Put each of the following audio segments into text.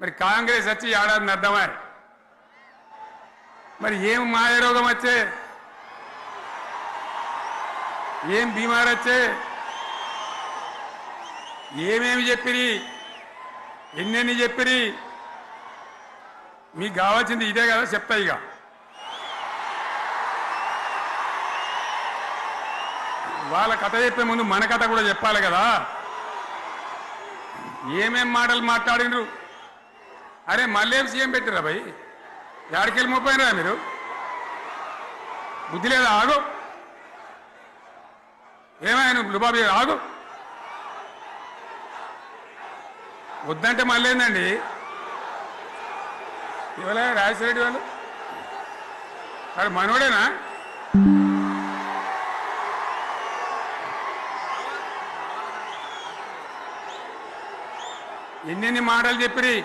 మరి కాంగ్రెస్ వచ్చి ఏడాది అర్థమా మరి ఏం మాయరోగం వచ్చే? ఏం బీమార్ వచ్చే? ఏమేమి చెప్పిరి? ఎన్నెన్ని చెప్పిరి? మీకు కావాల్సింది ఇదే కదా చెప్తా ఇక. వాళ్ళ కథ చెప్పే ముందు మన కథ కూడా చెప్పాలి కదా. ఏమేం మాటలు మాట్లాడినరు? అరే మళ్ళేం సీఎం పెట్టిరా భయ్? ఎక్కడికెళ్ళి మోపోయినరా మీరు? బుద్ధి లేదా? ఆగు. ఏమైనా లుబాబీ ఆగు. వద్దంటే మళ్ళీ ఏందండి? ఇవాళ రాజశేఖరెడ్డి వాళ్ళు? వాడు మనోడేనా? ఎన్నెన్ని మాటలు చెప్పిరి?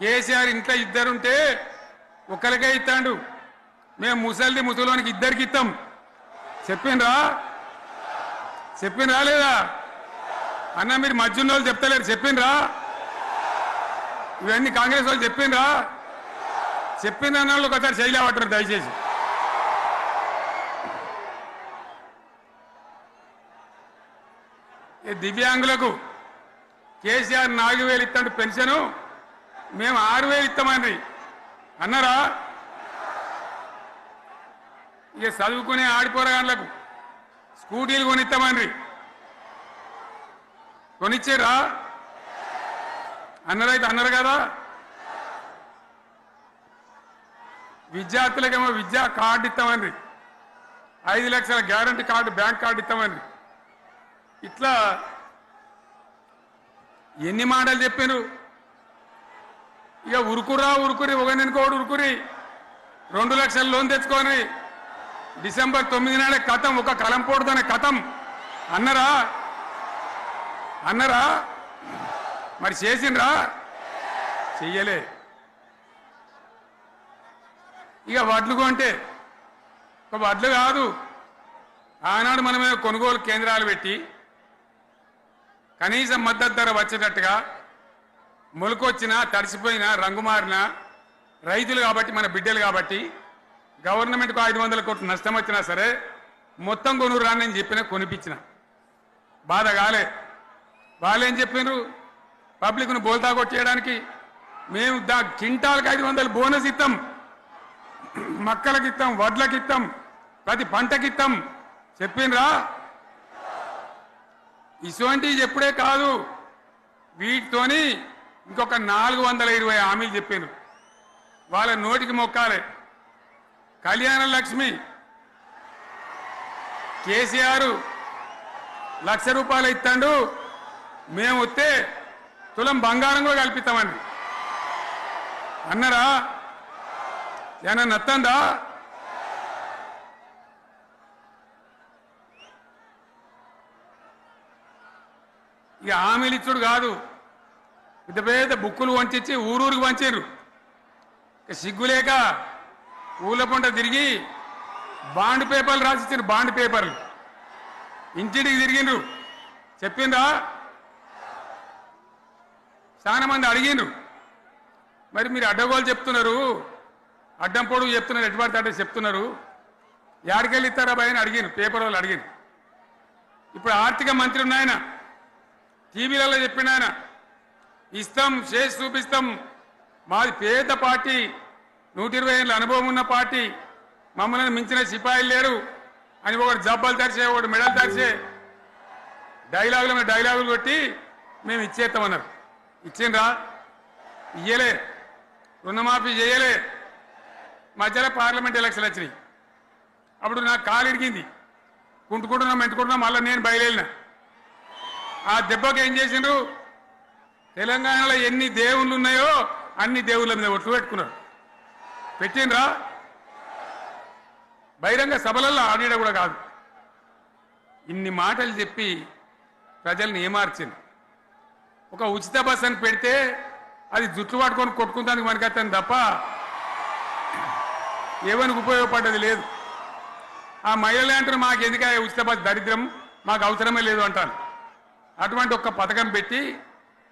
కేసీఆర్ ఇంట్లో ఇద్దరుంటే ఒకరికే ఇస్తాడు. మేము ముసలిది ముసలోనికి ఇద్దరికి ఇస్తాం చెప్పిండ్రా? చెప్పిండ్రా లేదా? అన్న మీరు మధ్యన వాళ్ళు చెప్తలేరు. చెప్పిండ్రా? ఇవన్నీ కాంగ్రెస్ వాళ్ళు చెప్పిండ్రా? చెప్పింది అన్న వాళ్ళు ఒకసారి చేయలేవట్టారు దయచేసి. దివ్యాంగులకు కేసీఆర్ నాలుగు వేలు ఇస్తాడు పెన్షను. మేము ఆరు వేలు ఇస్తామండి. అన్నారా? ఇక చదువుకునే ఆడిపోరగాళ్ళకు స్కూటీలు కొనిస్తామండి. కొనిచ్చారా? అన్నరైతే అన్నారు కదా? విద్యార్థులకేమో విద్యా కార్డు ఇస్తామండి. ఐదు లక్షల గ్యారంటీ కార్డు బ్యాంక్ కార్డు ఇస్తామండి. ఇట్లా ఎన్ని మాటలు చెప్పారు? ఇక ఉరుకురా ఉరుకురి ఒక నెనుకోడు ఉరుకురి. రెండు లక్షల లోన్ తెచ్చుకొని డిసెంబర్ తొమ్మిది నాడే కథం ఒక కలం పోడుదనే కథం. అన్నరా? అన్నరా? మరి చేసిండ్రా? చెయ్యలే. ఇక వడ్లు కొంటే ఒక వడ్లు కాదు. ఆనాడు మనమే కొనుగోలు కేంద్రాలు పెట్టి కనీసం మద్దతు ధర వచ్చేటట్టుగా మొలకొచ్చినా తడిసిపోయినా రంగు మారినా రైతులు కాబట్టి మన బిడ్డలు కాబట్టి గవర్నమెంట్కు ఐదు వందల కోట్లు నష్టం వచ్చినా సరే మొత్తం కొనురా నేను చెప్పిన కొనిపించిన. బాధ కాలే. వాళ్ళు ఏం చెప్పినారు? పబ్లిక్ను బోల్తా కొట్టేయడానికి మేము దా కింటాలకు ఐదు వందలు బోనస్ ఇస్తాం మక్కలకి ఇస్తాం వడ్లకి ఇస్తాం ప్రతి పంటకి ఇస్తాం చెప్పినరా? ఇటువంటివి ఎప్పుడే కాదు. వీటితోని ఇంకొక నాలుగు వందల ఇరవై హామీలు చెప్పాను. వాళ్ళ నోటికి మొక్కాలే. కళ్యాణ లక్ష్మి కేసీఆర్ లక్ష రూపాయలు ఇస్తాడు మేము వస్తే తులం బంగారం కూడా కల్పిస్తామండి. అన్నరా ఏమన్నా నత్తందా ఇక హామీలు ఇచ్చుడు కాదు. పెద్ద పెద్ద బుక్కులు వంచి ఊరూరికి వంచారు సిగ్గులేక ఊళ్ళ పంట తిరిగి బాండ్ పేపర్లు రాసిచ్చారు బాండ్ పేపర్లు. ఇంటింటికి తిరిగిండ్రు. చెప్పిండ్రా? చాలా మంది అడిగిండ్రు. మరి మీరు అడ్డగోలు చెప్తున్నారు. అడ్డం పొడుగు చెప్తున్నారు. ఎటువంటి అడ్డ చెప్తున్నారు. యాడికెళ్ళి ఇస్తారా భయని అడిగిను పేపర్ వాళ్ళు అడిగిను ఇప్పుడు ఆర్థిక మంత్రి ఉన్నాయన టీవీలలో చెప్పిండు ఆయన ఇస్తాం చేసి చూపిస్తాం. మాది పేద పార్టీ. నూట ఇరవై ఏళ్ళ అనుభవం ఉన్న పార్టీ. మమ్మల్ని మించిన సిపాయిలు లేరు. అని ఒకటి జబ్బలు తెరిచే ఒకటి మెడలు తెరిచే డైలాగుల మీద డైలాగులు కొట్టి మేము ఇచ్చేస్తామన్నారు ఇచ్చిండ్రా? ఇయ్యలే. రుణమాఫీ చేయలే. మధ్యలో పార్లమెంట్ ఎలక్షన్ వచ్చినాయి. అప్పుడు నాకు కాలు ఇరిగింది. కుంటుకుంటున్నాం మెంటుకుంటున్నాం మళ్ళీ నేను బయలుదేరిన. ఆ దెబ్బకి ఏం చేసిండ్రు? తెలంగాణలో ఎన్ని దేవుళ్ళు ఉన్నాయో అన్ని దేవుళ్ళ మీద ఒట్లు పెట్టుకున్నారు పెట్టిండ్రా? బహిరంగ సభలలో ఆడిడ కూడా కాదు. ఇన్ని మాటలు చెప్పి ప్రజల్ని ఏమార్చింది ఒక ఉచిత బస్ అని పెడితే అది జుట్లు పట్టుకొని కొట్టుకుందానికి మనకత్తాను తప్ప ఏమనికి ఉపయోగపడ్డది లేదు. ఆ మహిళలే అంటారు మాకు ఎందుక ఉచిత బస్ దరిద్రం? మాకు అవసరమే లేదు అంటాను అటువంటి ఒక పథకం పెట్టి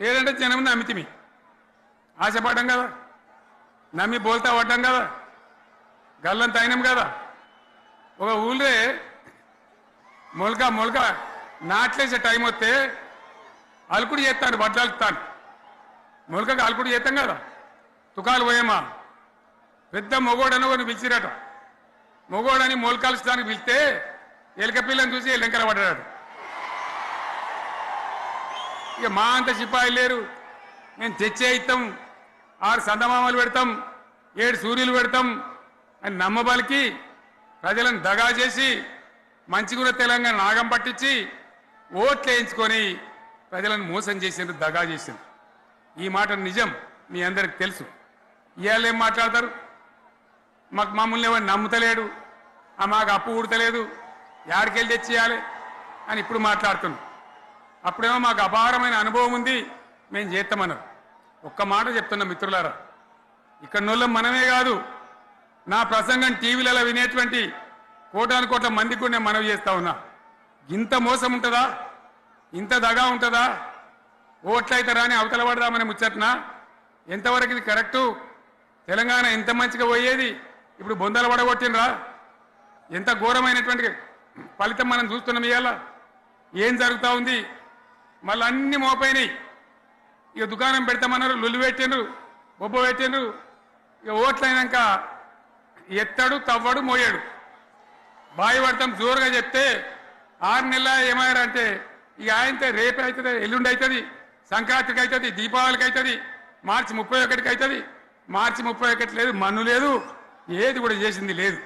లేదంటే జనం నమ్మితిమి. ఆశపడడం కదా. నమ్మి బోల్తా పడ్డం కదా. గల్లం తగినం కదా. ఒక ఊళ్ళే మొలక మొలక నాట్లేసే టైం వస్తే అలుకుడు చేస్తాను బట్టలుతాను మొలకకు అలుకుడు చేస్తాం కదా. తుకాలు పోయేమా పెద్ద మొగోడని కొన్ని పిలిచిరట. మొగోడని మొలకాల్చడానికి పిలిస్తే ఎలక పిల్లని చూసి ఎలంకల పడ్డాడు. ఇక మా అంత సిపాయి లేరు. మేము తెచ్చే ఇస్తాం ఆరు సందమామలు పెడతాం ఏడు సూర్యులు పెడతాం అని నమ్మబలికి ప్రజలను దగా చేసి మంచిగున్న తెలంగాణ నాగం పట్టించి ఓట్లు వేయించుకొని ప్రజలను మోసం చేసింది దగా చేసింది ఈ మాట నిజం మీ అందరికి తెలుసు. ఇవాళ ఏం మాట్లాడతారు? మాకు మమ్మల్ని ఎవరు నమ్ముతలేడు ఆ మాకు అప్పు ఉడతలేదు యాడికెళ్ళి తెచ్చియాలి అని ఇప్పుడు మాట్లాడుతున్నాం. అప్పుడేమో మాకు అపారమైన అనుభవం ఉంది. మేము చేస్తామన్నారు ఒక్క మాట చెప్తున్నా మిత్రులారా ఇక్కడ నోళ్ళం మనమే కాదు. నా ప్రసంగం టీవీలలో వినేటువంటి కోటాను కోట్ల మందికి కూడా నేను మనవి చేస్తా ఉన్నా. ఇంత మోసం ఉంటుందా? ఇంత దగా ఉంటుందా? ఓట్లయితే రాని అవతల పడదామని ముచ్చట్నా? ఎంతవరకు ఇది కరెక్టు? తెలంగాణ ఎంత మంచిగా పోయేది? ఇప్పుడు బొందలు పడగొట్టినరా ఎంత ఘోరమైనటువంటి ఫలితం మనం చూస్తున్నాం ఇవాళ. ఏం జరుగుతూ ఉంది? మళ్ళీ అన్ని మోపైనాయి. ఇక దుకాణం పెడతామన్నారు లొల్లు పెట్టిండ్రు బొబ్బ పెట్టినరు ఇక ఓట్లయినాక ఎత్తాడు తవ్వడు మోయాడు. బాయి పడతాం జోరుగా చెప్తే ఆరు నెలల ఏమయ్యారంటే ఇక ఆయనతో రేపు అవుతుంది ఎల్లుండి అవుతుంది సంక్రాంతికి అవుతుంది దీపావళికి అవుతుంది మార్చి ముప్పై ఒకటికి అవుతుంది. మార్చి ముప్పై ఒకటి లేదు మన్ను లేదు ఏది కూడా చేసింది లేదు.